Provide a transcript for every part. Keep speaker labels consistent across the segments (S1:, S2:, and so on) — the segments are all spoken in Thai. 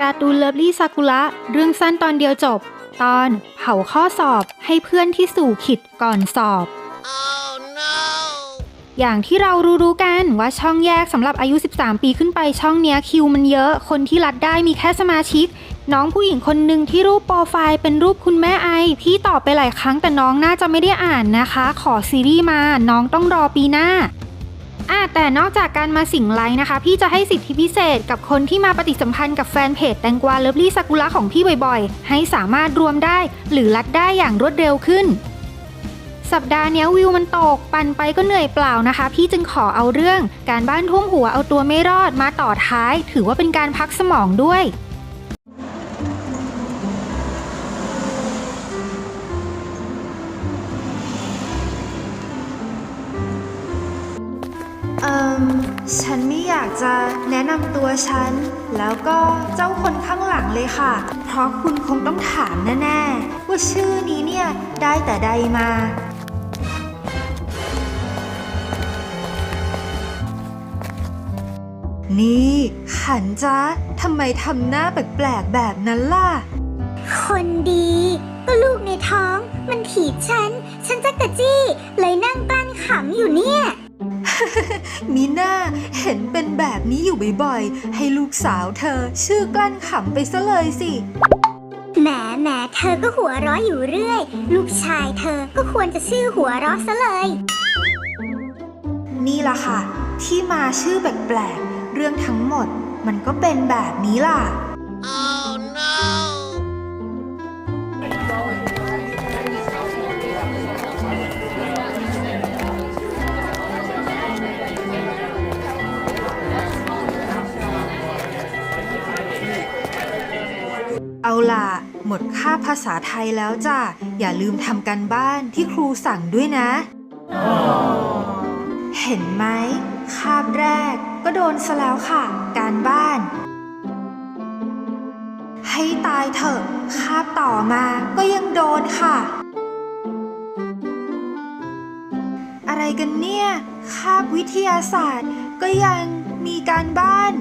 S1: การ์ตูนเลิฟลี่ซากุระ เรื่องสั้นตอนเดียวจบ ตอนเผาข้อสอบให้เพื่อนที่สู่ขิดก่อนสอบ
S2: Oh no!
S1: อย่างที่เรารู้ๆกันว่าช่องแยกสำหรับอายุ 13 ปีขึ้นไปช่องเนี้ยคิวมันเยอะ คนที่รัดได้มีแค่สมาชิก น้องผู้หญิงคนหนึ่งที่รูปโปรไฟล์เป็นรูปคุณแม่ไอ พี่ตอบไปหลายครั้งแต่น้องน่าจะไม่ได้อ่านนะคะ ขอซีรีส์มา น้องต้องรอปีหน้า อะแต่นอกจากการมาสิงไลน์นะคะ พี่จะให้สิทธิพิเศษกับคนที่มาปฏิสัมพันธ์กับแฟนเพจแตงกวาเลิฟลี่ซากุระของพี่บ่อยๆ ให้สามารถรวมได้ หรือรัดได้อย่างรวดเร็วขึ้น สัปดาห์นี้วิวมันตก ปั่นไปก็เหนื่อยเปล่านะคะ พี่จึงขอเอาเรื่อง การบ้านท่วมหัวเอาตัวไม่รอดมาต่อท้าย ถือว่าเป็นการพักสมองด้วยา
S3: กจะแนะนำตัวฉัน แล้วก็เจ้าคนข้างหลังเลยค่ะ เพราะคุณคงต้องถามแน่ๆ ว่าชื่อนี้เนี่ยได้แต่ใดมา นี่ขันจ้าทำไมทำหน้าแปลกๆแบบนั้นล่ะ
S4: คนดี ก็ลูกในท้อง มันถีบฉัน ฉันจักกะจี้ เลยนั่งกลั้นขำอยู่เนี่ย
S3: มีหน้าเห็นเป็นแบบนี้อยู่บ่อยๆ ให้ลูกสาวเธอชื่อกลั้นขำไปซะเลยสิ
S4: แหมแหมเธอก็หัวเราะอยู่เรื่อย ลูกชายเธอก็ควรจะชื่อหัวเราะซะเลย
S3: นี่ล่ะค่ะ ที่มาชื่อแปลกๆ เรื่องทั้งหมด มันก็เป็นแบบนี้ล่ะ
S2: Oh no!
S3: เอาล่ะ หมดค่าภาษาไทยแล้วจ้ะ อย่าลืมทำกันบ้านที่ครูสั่งด้วยนะ เห็นไหม คาบแรกก็โดนซะแล้วค่ะ การบ้าน ให้ตายเถอะ คาบต่อมาก็ยังโดนค่ะ อะไรกันเนี่ย คาบวิทยาศาสตร์ก็ยังมีการบ้าน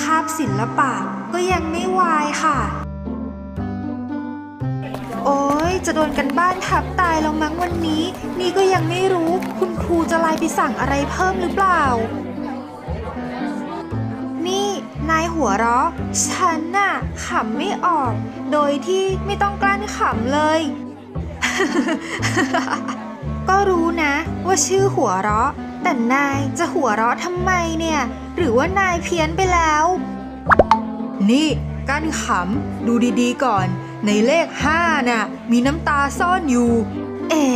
S3: คาบศิลปะก็ยังไม่วายค่ะ โอ้ยจะโดนกันบ้านทับตายแล้วมั้งวันนี้ นี่ก็ยังไม่รู้ คุณครูจะไลน์ไปสั่งอะไรเพิ่มหรือเปล่า นี่นายหัวเราะ ฉันน่ะขำไม่ออก โดยที่ไม่ต้องกลั้นขำเลย ก็รู้นะ ว่าชื่อหัวเราะ แต่นายจะหัวเราะทำไมเนี่ย หรือว่านายเพี้ยนไปแล้ว นี่กั้นขำดูดีๆก่อน ในเลขห้าน่ะ มีน้ำตาซ่อนอยู่ เอ๋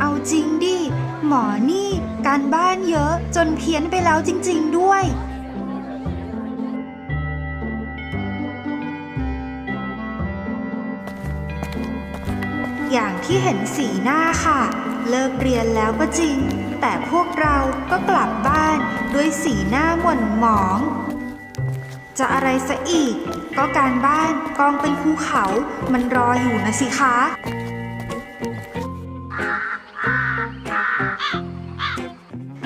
S3: เอาจริงดิ หมอนี่การบ้านเยอะจนเพี้ยนไปแล้วจริง ๆ ด้วย อย่างที่เห็นสีหน้าค่ะ เลิกเรียนแล้วก็จริง แต่พวกเราก็กลับบ้านด้วยสีหน้าหม่นหมอง จะอะไรซะอีก ก็การบ้านกองเป็นภูเขา มันรออยู่นะสิคะ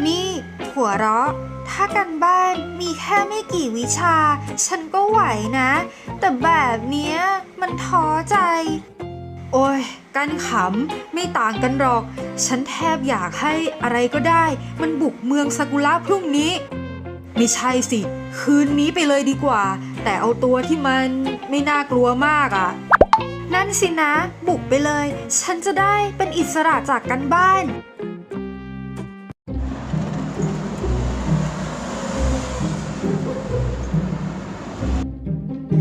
S3: นี่หัวเราะ ถ้ากันบ้านมีแค่ไม่กี่วิชา ฉันก็ไหวนะ แต่แบบเนี้ยมันท้อใจ โอ้ย กันขำไม่ต่างกันหรอก ฉันแทบอยากให้อะไรก็ได้ มันบุกเมืองซากุระพรุ่งนี้ ไม่ใช่สิ คืนนี้ไปเลยดีกว่า แต่เอาตัวที่มันไม่น่ากลัวมากอะ่ะ นั่นสินะ บุกไปเลย ฉันจะได้เป็นอิสระจากกันบ้าน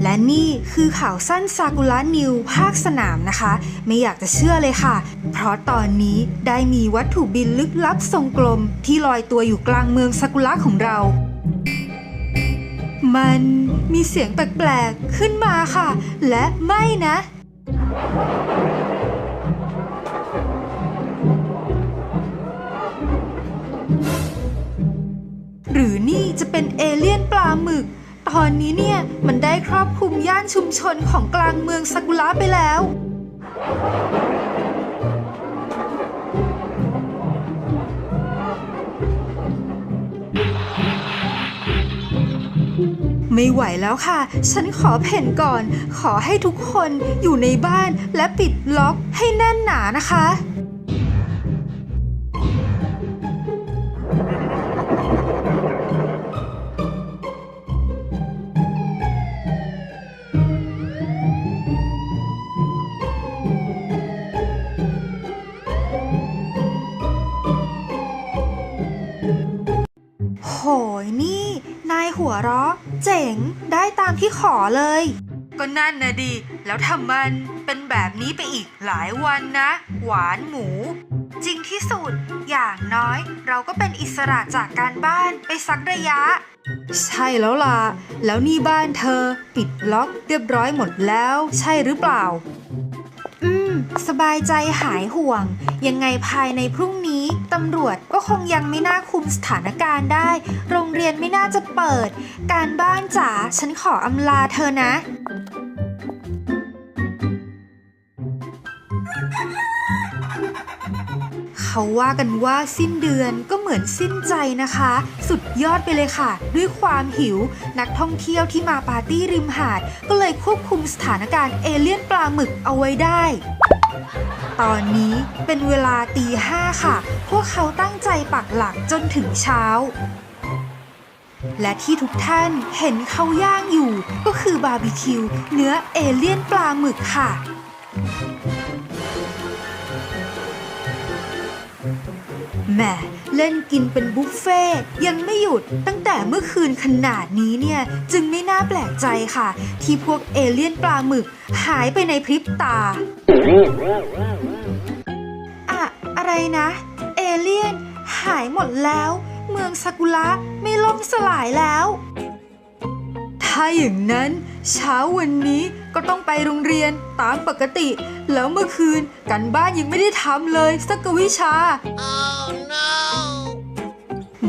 S3: และนี่คือข่าวสั้นซากุระนิวภาคสนามนะคะ ไม่อยากจะเชื่อเลยค่ะ เพราะตอนนี้ได้มีวัตถุบินลึกลับทรงกลมที่ลอยตัวอยู่กลางเมืองซากุระของเรา มันมีเสียงแปลกๆขึ้นมาค่ะ และไม่นะหรือนี่จะเป็นเอเลี่ยนปลาหมึก ตอนนี้เนี่ย มันได้ครอบคลุมย่านชุมชนของกลางเมืองซากุระไปแล้ว ไม่ไหวแล้วค่ะ ฉันขอเพ่นก่อน ขอให้ทุกคนอยู่ในบ้านและปิดล็อกให้แน่นหนานะคะ หัวเราะ เจ๋ง ได้ตามที่ขอเลย ก็นั่นนะดี แล้วทำมันเป็นแบบนี้ไปอีกหลายวันนะ หวานหมู จริงที่สุด อย่างน้อย เราก็เป็นอิสระจากการบ้านไปสักระยะ ใช่แล้วล่ะ แล้วนี่บ้านเธอ ปิดล็อกเรียบร้อยหมดแล้ว ใช่หรือเปล่าอืม สบายใจหายห่วง ยังไงภายในพรุ่งนี้ตำรวจก็คงยังไม่น่าคุมสถานการณ์ได้ โรงเรียนไม่น่าจะเปิด การบ้านจ๋าฉันขออำลาเธอนะ เขาว่ากันว่าสิ้นเดือนก็เหมือนสิ้นใจนะคะ สุดยอดไปเลยค่ะ ด้วยความหิว นักท่องเที่ยวที่มาปาร์ตี้ริมหาด ก็เลยควบคุมสถานการณ์เอเลี่ยนปลาหมึกเอาไว้ได้ ตอนนี้เป็นเวลาตีห้าค่ะ พวกเขาตั้งใจปักหลักจนถึงเช้าและที่ทุกท่านเห็นเขาย่างอยู่ ก็คือบาร์บีคิว เนื้อเอเลี่ยนปลาหมึกค่ะ แหมเล่นกินเป็นบุฟเฟ่ยังไม่หยุดตั้งแต่เมื่อคืนขนาดนี้เนี่ยจึงไม่น่าแปลกใจค่ะ ที่พวกเอเลี่ยนปลาหมึกหายไปในพริบตา อะอะไรนะ เอเลี่ยนหายหมดแล้ว เมืองซากุระไม่ล่มสลายแล้ว ถ้าอย่างนั้นเช้าวันนี้ก็ต้องไปโรงเรียนตามปกติ แล้วเมื่อคืนกันบ้านยังไม่ได้ทำเลยสักวิชา
S2: Oh no!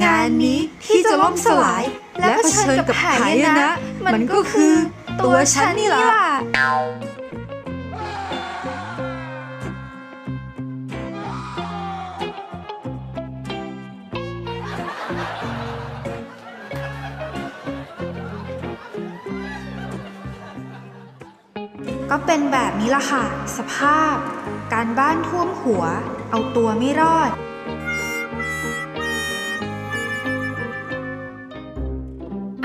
S3: งานนี้ที่จะล่มสลาย และเผชิญกับหายนะ มันก็คือตัวฉันนี่ล่ะ ก็เป็นแบบนี้ละค่ะ สภาพ การบ้านท่วมหัว เอาตัวไม่รอด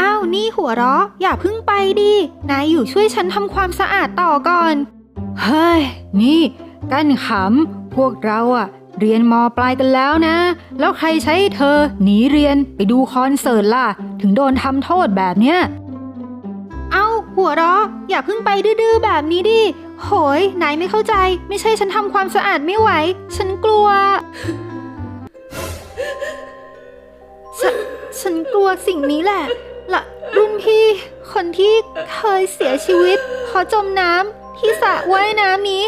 S1: อ้าวนี่หัวเราะ อย่าเพึ่งไปดิ นายอยู่ช่วยฉันทำความสะอาดต่อก่อน เฮ้ย นี่ กั้นขำ พวกเราอะเรียนมปลายกันแล้วนะ แล้วใครใช้เธอหนีเรียนไปดูคอนเสิร์ตล่ะ ถึงโดนทำโทษแบบเนี้ย หัวเราะ อย่าเพึ่งไปดื้อๆแบบนี้ดิ โหยนายไม่เข้าใจ ไม่ใช่ฉันทำความสะอาดไม่ไหว ฉันกลัวฉฉันกลัวสิ่งนี้แหละละรุ่นพี่ คนที่เคยเสียชีวิตเพราะจมน้ำที่สระว่ายน้ำนี้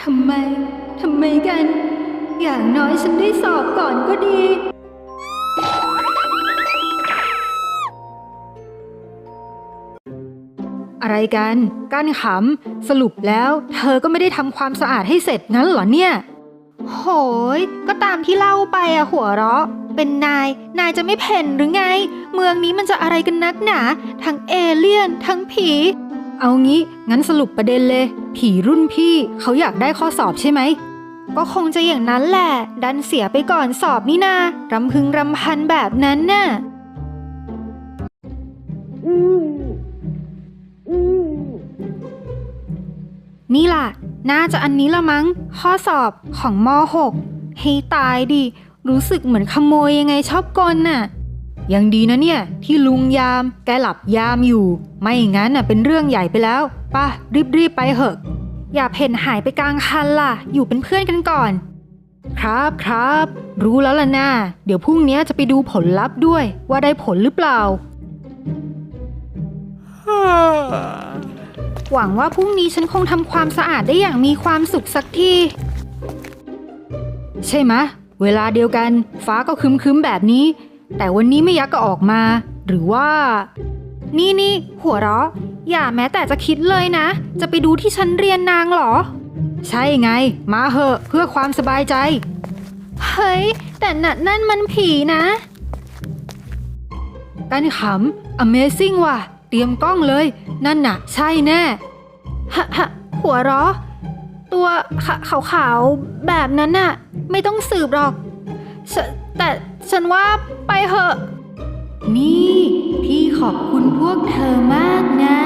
S1: ทำไม ทำไมกัน อย่างน้อยฉันได้สอบก่อนก็ดี อะไรกันกั้นขำสรุปแล้วเธอก็ไม่ได้ทำความสะอาดให้เสร็จงั้นเหรอเนี่ย โหย ก็ตามที่เล่าไปอะหัวเราะ เป็นนาย นายจะไม่เพ่นหรือไง เมืองนี้มันจะอะไรกันนักหนา ทั้งเอเลี่ยน ทั้งผี เอางี้ งั้นสรุปประเด็นเลย ผีรุ่นพี่เขาอยากได้ข้อสอบใช่ไหมก็คงจะอย่างนั้นแหละ ดันเสียไปก่อนสอบนี่นารำพึงรำพันแบบนั้นน่ะ นี่ล่ะ น่าจะอันนี้ละมั้ง ข้อสอบของม .6 ให้ตายดิ รู้สึกเหมือนขโมยยังไงชอบกลน่ะ ยังดีนะเนี่ย ที่ลุงยาม แกหลับยามอยู่ ไม่งั้นน่ะเป็นเรื่องใหญ่ไปแล้วป่ะรีบๆไปเหอะ อย่าเพ่นหายไปกลางคันล่ะ อยู่เป็นเพื่อนกันก่อน ครับครับ รู้แล้วล่ะนะเดี๋ยวพรุ่งนี้จะไปดูผลลัพธ์ด้วยว่าได้ผลหรือเปล่า หวังว่าพรุ่งนี้ฉันคงทำความสะอาดได้อย่างมีความสุขสักที ใช่ไหมเวลาเดียวกัน ฟ้าก็ครึ้มๆแบบนี้ แต่วันนี้ไม่ยักก็ออกมา หรือว่า นี่นี่หัวเราะ อย่าแม้แต่จะคิดเลยนะ จะไปดูที่ฉันเรียนนางหรอ ใช่ไง มาเหอะเพื่อความสบายใจ เฮ้ย แต่นั่นนั่นมันผีนะ
S3: กันขำ Amazing ว่ะ รียมกล้องเลย นั่นน่ะ ใช่แน่ฮะฮะหัวเราะตัวขาวขาวๆแบบนั้นน่ะ ไม่ต้องสืบหรอกฉแต่ฉันว่าไปเหอะ นี่พี่ขอบคุณพวกเธอมากนะ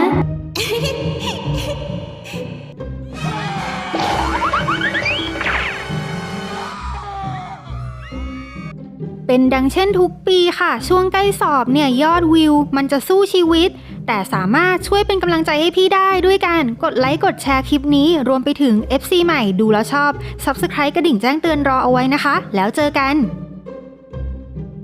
S3: เป็นดังเช่นทุกปีค่ะ ช่วงใกล้สอบเนี่ยยอดวิว มันจะสู้ชีวิต แต่สามารถช่วยเป็นกำลังใจให้พี่ได้ด้วยการกดไลค์กดแชร์คลิปนี้ รวมไปถึง FC ใหม่ดูแล้วชอบ Subscribe กระดิ่งแจ้งเตือนรอเอาไว้นะคะ แล้วเจอกัน